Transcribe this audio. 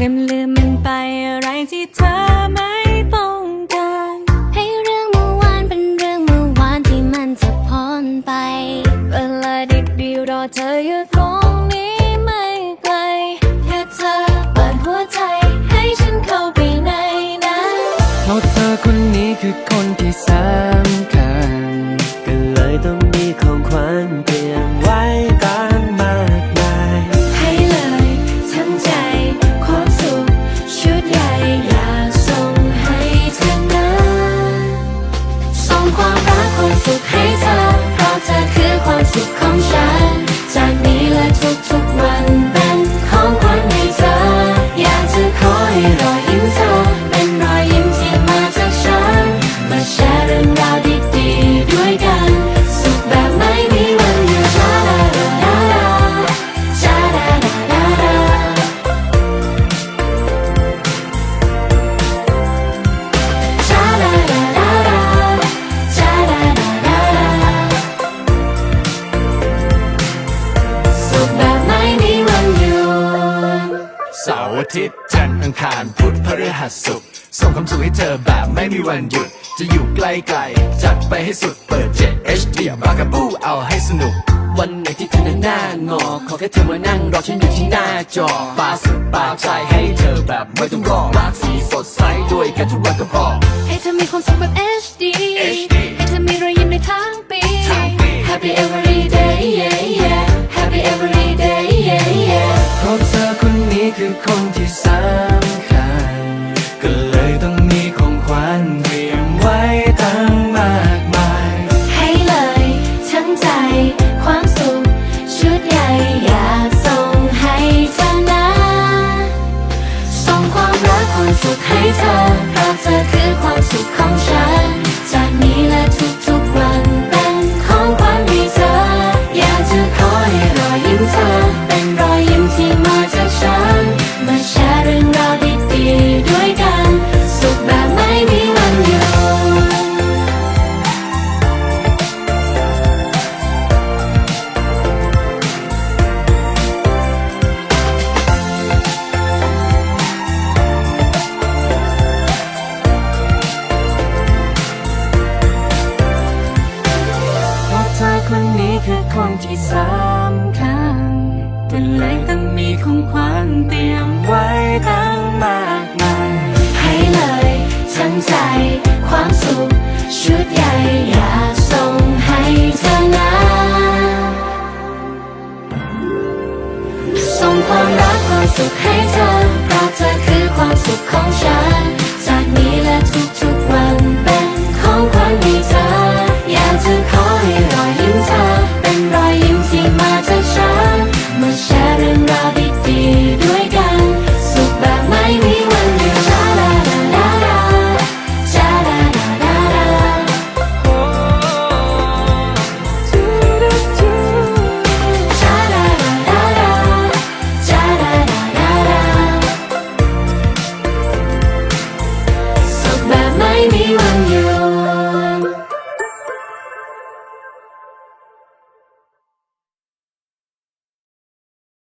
ลืมลืมมันไปอะไรที่เธอไม่ต้องการ ให้เรื่องเมื่อวานเป็นเรื่องเมื่อวานที่มันจะพ้นไป เวลาดีๆรอเธออยู่ตรงนี้ไม่ไกล แค่เธอเปิดหัวใจให้ฉันเข้าไปในนั้นเพราะเธอคนนี้คือคนที่สำ ร์อาทิตย์จันทร์อังคารพุธพฤหัสศุกร์ส่งความสุขให้เธอแบบไม่มีวันหยุด จะอยู่ใกล้ๆจัดไปให้สุดเปิด 7 HD บากาบูเอาให้สนุก วันไหนที่เธอนั้นหน้างอ ขอแค่เธอมานั่งรอฉันอยู่ที่หน้าจอปาสุดปาใจให้เธอแบบไม่ต้องรอหลากสีสดใสด้วยกันทุกวันก็พอ ให้เธอมีความสุขแบบ HD HD ให้เธอมีรอยยิ้มในทั้งปีทั้งปี Happy every day yeah yeah Happy every day yeah yeah เพราะเธอ คือคนที่สำคัญ ก็เลยต้องมีของขวัญเตรียมไว้ตั้งมากมาย ให้เลยทั้งใจ ความสุข ชุดใหญ่อยากส่งให้เธอนะ ส่งความรักความสุขให้เธอเพราะเธอคือความสุขของ คือคนที่สำคัญก็เลยต้องมีของขวัญเตรียมไว้ตั้งมากมายให้เลยทั้งใจความสุข ชุดใหญ่อยากส่งให้เธอนะส่งความรักความสุขให้เธอเพราะเธอคือความสุขของฉัน จากนี้และทุกๆ รื่องราวดีๆด้วยกัน